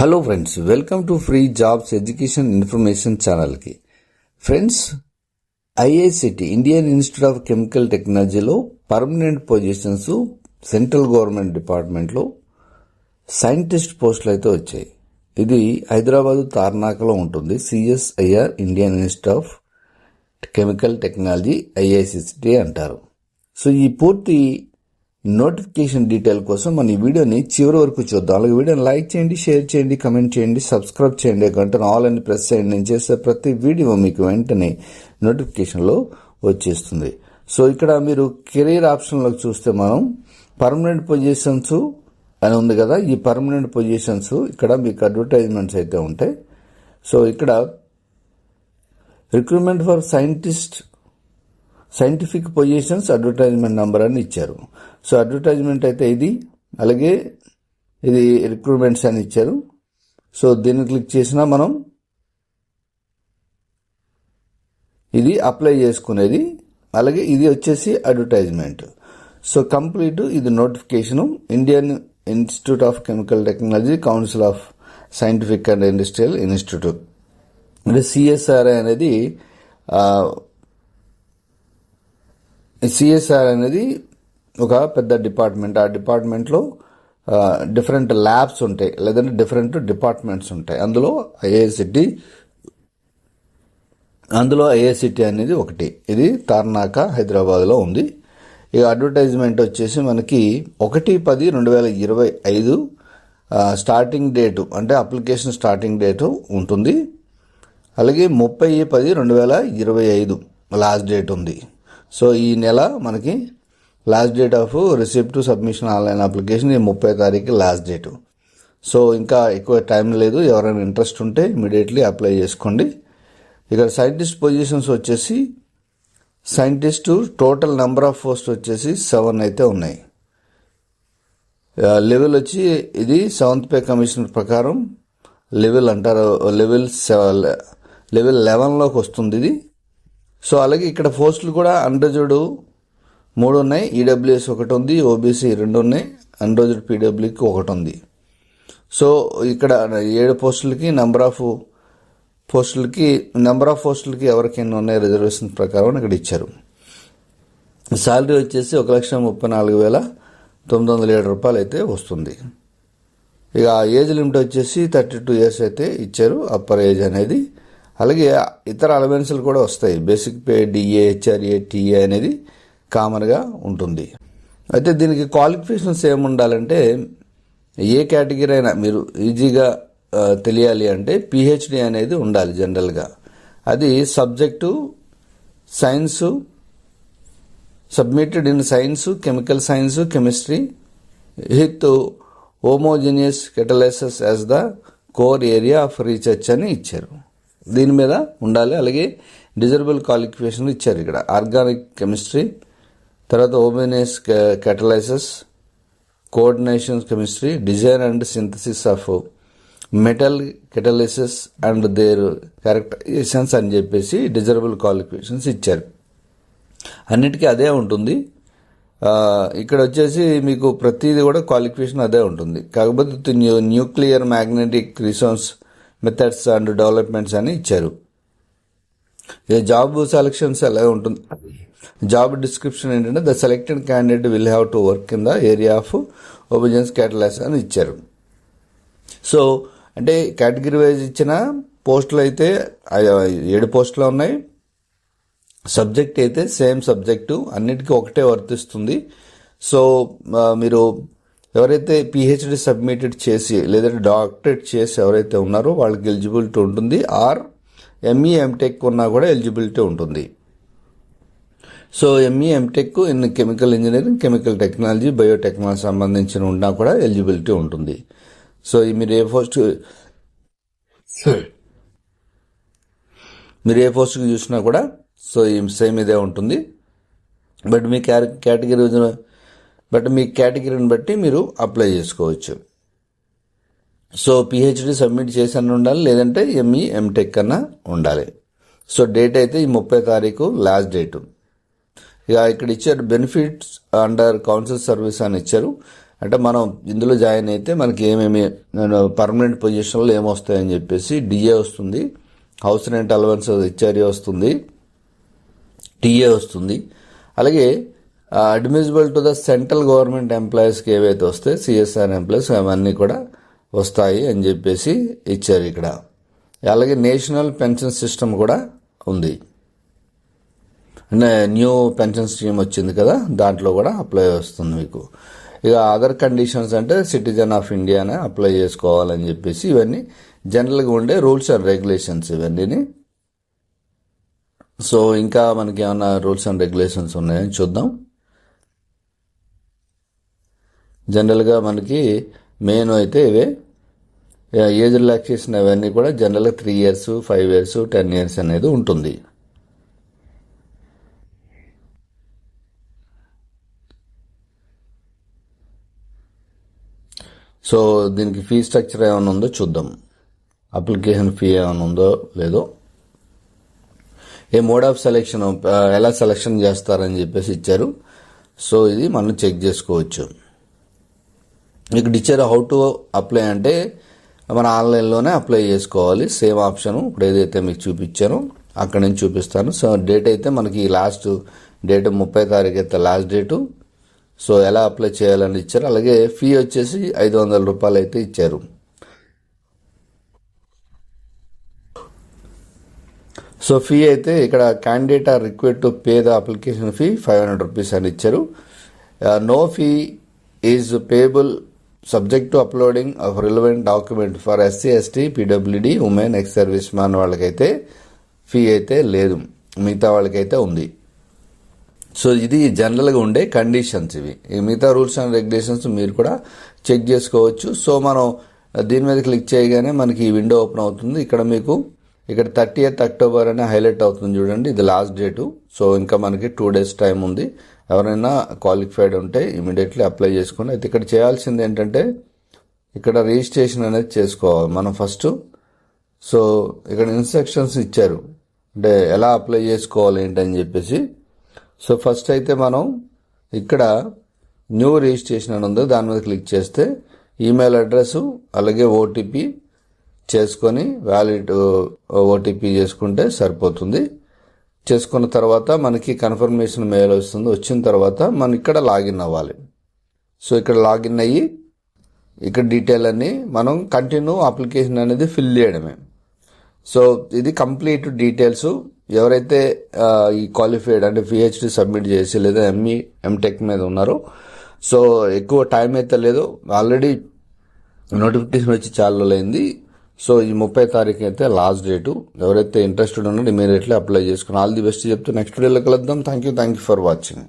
Hello friends welcome to free jobs education information ఛానల్కి friends IICT Indian institute of chemical టెక్నాలజీలో permanent positions central government డిపార్ట్మెంట్లో scientist పోస్టులు అయితే వచ్చాయి. ఇది హైదరాబాదు తార్నాకలో ఉంటుంది. CSIR Indian institute of chemical technology IICT అంటారు. సో ఈ పూర్తి నోటిఫికేషన్ డీటెయిల్ కోసం మన ఈ వీడియోని చివరి వరకు చూద్దాం. అలాగే వీడియోని లైక్ చేయండి షేర్ చేయండి కమెంట్ చేయండి సబ్స్క్రైబ్ చేయండి. గంటను ఆల్ అని ప్రెస్ చేయండి. నేను చేసే ప్రతి వీడియో మీకు వెంటనే నోటిఫికేషన్లో వచ్చేస్తుంది. సో ఇక్కడ మీరు కెరీర్ ఆప్షన్లోకి చూస్తే మనం పర్మనెంట్ పొజిషన్స్ అని ఉంది కదా ఈ పర్మనెంట్ పొజిషన్స్ ఇక్కడ మీకు అడ్వర్టైజ్మెంట్స్ అయితే ఉంటాయి. సో ఇక్కడ recruitment for scientist scientific positions advertisement number అని ఇచ్చారు. సో అడ్వర్టైజ్మెంట్ అయితే ఇది అలాగే ఇది రిక్రూట్మెంట్స్ అని ఇచ్చారు. సో దీన్ని క్లిక్ చేసినా మనం ఇది అప్లై చేసుకునేది. అలాగే ఇది వచ్చేసి అడ్వర్టైజ్మెంట్ సో కంప్లీట్ ఇది notification Indian Institute of Chemical Technology Council of Scientific and Industrial Institute అంటే సిఎస్ఆర్ఐ అనేది సిఎస్ఆర్ అనేది ఒక పెద్ద డిపార్ట్మెంట్. ఆ డిపార్ట్మెంట్లో డిఫరెంట్ ల్యాబ్స్ ఉంటాయి. లేదంటే డిఫరెంట్ డిపార్ట్మెంట్స్ ఉంటాయి. అందులో ఐఏసిటీ అందులో ఐఏసిటీ అనేది ఒకటి. ఇది తార్నాక హైదరాబాద్లో ఉంది. ఇక అడ్వర్టైజ్మెంట్ వచ్చేసి మనకి ఒకటి పది రెండు వేల ఇరవై ఐదు స్టార్టింగ్ డేటు అంటే అప్లికేషన్ స్టార్టింగ్ డేటు ఉంటుంది. అలాగే ముప్పై పది రెండు వేల ఇరవై ఐదు లాస్ట్ డేట్ ఉంది. సో ఈ నెల మనకి last date of receipt submission online application ఈ ముప్పై తారీఖు లాస్ట్ డేటు సో ఇంకా ఎక్కువ టైం లేదు. ఎవరైనా ఇంట్రెస్ట్ ఉంటే ఇమీడియట్లీ అప్లై చేసుకోండి. ఇక్కడ సైంటిస్ట్ పొజిషన్స్ వచ్చేసి scientist total number of post వచ్చేసి సెవెన్ అయితే ఉన్నాయి. Uh, లెవెల్ వచ్చి ఇది సెవెంత్ పే కమిషన్ ప్రకారం లెవెల్ అంటారు లెవెల్ లెవెల్ లెవెన్లోకి వస్తుంది ఇది. సో అలాగే ఇక్కడ పోస్టులు కూడా అన్రోజుడ్ మూడు ఉన్నాయి ఈడబ్ల్యూఎస్ ఒకటి ఉంది ఓబీసీ రెండు ఉన్నాయి అన్రోజుడ్ పీడబ్ల్యూకి ఒకటి ఉంది సో ఇక్కడ ఏడు పోస్టులకి నెంబర్ ఆఫ్ పోస్టులకి నెంబర్ ఆఫ్ పోస్టులకి ఎవరికైనా ఉన్నాయి రిజర్వేషన్ ప్రకారం ఇక్కడ ఇచ్చారు. శాలరీ వచ్చేసి ఒక లక్ష ముప్పై నాలుగు వేల తొమ్మిది వందల ఏడు రూపాయలు అయితే వస్తుంది. ఇక ఏజ్ లిమిట్ వచ్చేసి థర్టీ టూ ఇయర్స్ అయితే ఇచ్చారు. అప్పర్ ఏజ్ అనేది అలాగే ఇతర అలవెన్స్లు కూడా వస్తాయి. Basic pay DA HRA TA అనేది కామన్గా ఉంటుంది. అయితే దీనికి క్వాలిఫికేషన్స్ ఏముండాలంటే ఏ కేటగిరీ అయినా మీరు ఈజీగా తెలియాలి అంటే పిహెచ్డి అనేది ఉండాలి జనరల్గా అది subject science submitted in science chemical science chemistry with homogeneous catalysis as the core area of research అని ఇచ్చారు. దీని మీద ఉండాలి. అలాగే డిజర్బుల్ క్వాలిఫికేషన్ ఇచ్చారు ఇక్కడ. ఆర్గానిక్ కెమిస్ట్రీ తర్వాత homogeneous catalysis coordination chemistry design and synthesis of metal catalysis and their characterisations అని చెప్పేసి డిజర్బుల్ క్వాలిఫికేషన్స్ ఇచ్చారు. అన్నిటికీ అదే ఉంటుంది. ఇక్కడ వచ్చేసి మీకు ప్రతిదీ కూడా క్వాలిఫికేషన్ అదే ఉంటుంది. కాకపోతే nuclear magnetic resource methods and developments అని ఇచ్చారు. ఇక జాబ్ సెలక్షన్స్ ఎలా ఉంటుంది? జాబ్ డిస్క్రిప్షన్ ఏంటంటే the selected candidate will have to work in the area of ఒబిజెన్స్ catalysis అని ఇచ్చారు. సో అంటే కేటగిరీ వైజ్ ఇచ్చిన పోస్టులు అయితే ఏడు పోస్టులు ఉన్నాయి. సబ్జెక్ట్ అయితే సేమ్ సబ్జెక్టు అన్నిటికీ ఒకటే వర్తిస్తుంది. సో మీరు ఎవరైతే పిహెచ్డి సబ్మిటెడ్ చేసి లేదంటే డాక్టరేట్ చేసి ఎవరైతే ఉన్నారో వాళ్ళకి ఎలిజిబిలిటీ ఉంటుంది. ఆర్ ఎంఈ ఎంటెక్ ఉన్నా కూడా ఎలిజిబిలిటీ ఉంటుంది. So ME M Tech in chemical engineering chemical technology biotechnology సంబంధించిన ఉన్నా కూడా ఎలిజిబిలిటీ ఉంటుంది. సో మీరు ఏ పోస్ట్ మీరు ఏ పోస్ట్కి చూసినా కూడా సో ఈ సేమ్ ఇదే ఉంటుంది. బట్ మీ కేటగిరీ బట్ మీ కేటగిరీని బట్టి మీరు అప్లై చేసుకోవచ్చు. సో పిహెచ్డి సబ్మిట్ చేసి ఉండాలి లేదంటే ఎంఈ ఎంటెక్ అన్నా ఉండాలి. సో డేట్ అయితే ఈ ముప్పై తారీఖు లాస్ట్ డేటు. ఇక ఇక్కడ ఇచ్చారు బెనిఫిట్స్ అండర్ కౌన్సిల్ సర్వీస్ అని ఇచ్చారు. అంటే మనం ఇందులో జాయిన్ అయితే మనకి ఏమేమి పర్మనెంట్ పొజిషన్లో ఏమొస్తాయని చెప్పేసి డిఏ వస్తుంది. హౌస్ రెంట్ అలవెన్స్ హెచ్ఆర్ఏ వస్తుంది. టీఏ వస్తుంది. అలాగే admissible to the central government ఎంప్లాయీస్కి ఏవైతే వస్తాయి సిఎస్ఆర్ ఎంప్లాయీస్ అవన్నీ కూడా వస్తాయి అని చెప్పేసి ఇచ్చారు ఇక్కడ. అలాగే నేషనల్ పెన్షన్ సిస్టమ్ కూడా ఉంది. న్యూ పెన్షన్ స్కీమ్ వచ్చింది కదా దాంట్లో కూడా అప్లై వస్తుంది మీకు. ఇక అదర్ కండిషన్స్ అంటే సిటిజన్ ఆఫ్ ఇండియానే అప్లై చేసుకోవాలని చెప్పేసి ఇవన్నీ జనరల్గా ఉండే రూల్స్ అండ్ రెగ్యులేషన్స్ ఇవన్నీ సో ఇంకా మనకి ఏమైనా రూల్స్ అండ్ రెగ్యులేషన్స్ ఉన్నాయని చూద్దాం. జనరల్గా మనకి మెయిన్ అయితే ఇవే. ఏజ్ రిలాక్సేషన్ అవన్నీ కూడా జనరల్గా three years five years ten years అనేది ఉంటుంది. సో దీనికి ఫీ స్ట్రక్చర్ ఏమైనా ఉందో చూద్దాం. అప్లికేషన్ ఫీ ఏమైనా ఉందో లేదో. ఏ మోడ్ ఆఫ్ సెలెక్షన్ ఎలా సెలెక్షన్ చేస్తారని చెప్పేసి ఇచ్చారు. సో ఇది మనం చెక్ చేసుకోవచ్చు. ఇక్కడ ఇచ్చారు హౌ టు అప్లై అంటే మన ఆన్లైన్లోనే అప్లై చేసుకోవాలి. సేమ్ ఆప్షన్ ఇప్పుడు ఏదైతే మీకు చూపించానో అక్కడ నుంచి చూపిస్తాను. సో డేట్ అయితే మనకి లాస్ట్ డేట్ ముప్పై తారీఖు అయితే లాస్ట్ డేటు. సో ఎలా అప్లై చేయాలని ఇచ్చారు. అలాగే ఫీ వచ్చేసి ఐదు వందల రూపాయలు అయితే ఇచ్చారు. సో ఫీ అయితే ఇక్కడ candidate are required to pay the application fee five hundred rupees అని ఇచ్చారు. No fee is payable subject to uploading of relevant document for SC ST PWD women ex service man వాళ్ళకైతే fee అయితే లేదు. మిగతా వాళ్ళకైతే ఉంది. సో ఇది జనరల్గా ఉండే కండిషన్స్ ఇవి. ఈ మిగతా రూల్స్ అండ్ రెగ్యులేషన్స్ మీరు కూడా చెక్ చేసుకోవచ్చు. సో మనం దీని మీద క్లిక్ చేయగానే మనకి ఈ విండో ఓపెన్ అవుతుంది. ఇక్కడ మీకు ఇక్కడ థర్టీ ఎయిత్ అక్టోబర్ అనే హైలైట్ అవుతుంది చూడండి. ఇది లాస్ట్ డేటు సో ఇంకా మనకి టూ డేస్ టైం ఉంది. ఎవరైనా క్వాలిఫైడ్ ఉంటే ఇమీడియట్లీ అప్లై చేసుకోండి అయితే ఇక్కడ చేయాల్సింది ఏంటంటే ఇక్కడ రిజిస్ట్రేషన్ అనేది చేసుకోవాలి. మనం ఫస్ట్ సో ఇక్కడ ఇన్స్ట్రక్షన్స్ ఇచ్చారు. అంటే ఎలా అప్లై చేసుకోవాలి ఏంటని చెప్పేసి. సో ఫస్ట్ అయితే మనం ఇక్కడ న్యూ రిజిస్ట్రేషన్ అని ఉందో దాని మీద క్లిక్ చేస్తే ఈమెయిల్ అడ్రస్ అలాగే ఓటీపీ చేసుకొని వ్యాలిడ్ ఓటీపీ చేసుకుంటే సరిపోతుంది. చేసుకున్న తర్వాత మనకి కన్ఫర్మేషన్ మెయిల్ వస్తుంది. వచ్చిన తర్వాత మనం ఇక్కడ లాగిన్ అవ్వాలి. సో ఇక్కడ లాగిన్ అయ్యి ఇక్కడ డీటెయిల్ అన్ని మనం కంటిన్యూ అప్లికేషన్ అనేది ఫిల్ చేయడమే. సో ఇది కంప్లీట్ డీటెయిల్స్ ఎవరైతే ఈ క్వాలిఫైడ్ అంటే పిహెచ్డి సబ్మిట్ చేసి లేదా ఎంఈ ఎంటెక్ మీద ఉన్నారో సో ఎక్కువ టైం అయితే లేదు. ఆల్రెడీ నోటిఫికేషన్ వచ్చి చాలా అయింది సో ఈ ముప్పై తారీఖు అయితే లాస్ట్ డేటు ఎవరైతే ఇంట్రెస్టెడ్ ఉన్నారో ఇమీడియట్లీ అప్లై చేసుకుని ఆల్ ది బెస్ట్ చెప్తూ నెక్స్ట్ డేలో కలుద్దాం. Thank you thank you for watching